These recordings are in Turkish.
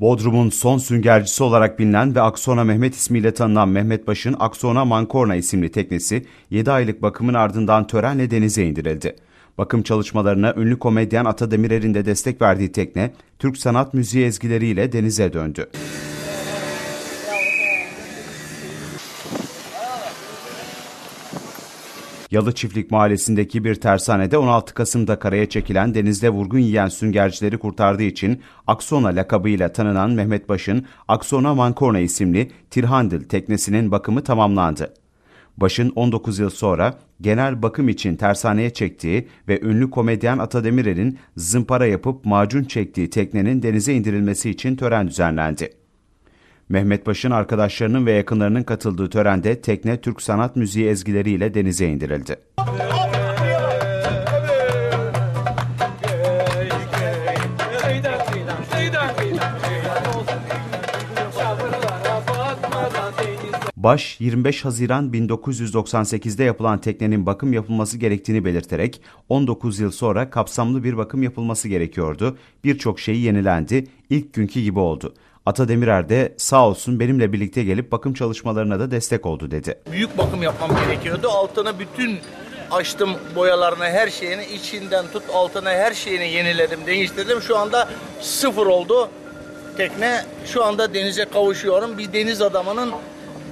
Bodrum'un son süngercisi olarak bilinen ve Aksona Mehmet ismiyle tanınan Mehmet Baş'ın Aksona Mankorna isimli teknesi 7 aylık bakımın ardından törenle denize indirildi. Bakım çalışmalarına ünlü komedyen Ata Demirer'in de destek verdiği tekne, Türk sanat müziği ezgileriyle denize döndü. Yalı Çiftlik Mahallesi'ndeki bir tersanede 16 Kasım'da karaya çekilen denizde vurgun yiyen süngercileri kurtardığı için Aksona lakabıyla tanınan Mehmet Baş'ın Aksona Mankorna isimli Tirhandil teknesinin bakımı tamamlandı. Baş'ın 19 yıl sonra genel bakım için tersaneye çektiği ve ünlü komedyen Ata Demirer'in zımpara yapıp macun çektiği teknenin denize indirilmesi için tören düzenlendi. Mehmet Baş'ın arkadaşlarının ve yakınlarının katıldığı törende tekne Türk sanat müziği ezgileriyle denize indirildi. Baş, 25 Haziran 1998'de yapılan teknenin bakım yapılması gerektiğini belirterek 19 yıl sonra kapsamlı bir bakım yapılması gerekiyordu. Birçok şey yenilendi, ilk günkü gibi oldu. Ata Demirer de sağ olsun benimle birlikte gelip bakım çalışmalarına da destek oldu dedi. Büyük bakım yapmam gerekiyordu. Altına bütün açtım boyalarını, her şeyini içinden tut altına her şeyini yeniledim, değiştirdim. Şu anda sıfır oldu. Tekne şu anda denize kavuşuyorum. Bir deniz adamının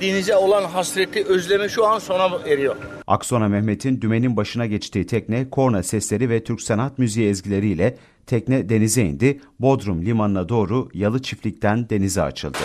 denize olan hasreti, özlemi şu an sona eriyor. Aksona Mehmet'in dümenin başına geçtiği tekne korna sesleri ve Türk sanat müziği ezgileriyle tekne denize indi, Bodrum limanına doğru Yalı Çiftlik'ten denize açıldı.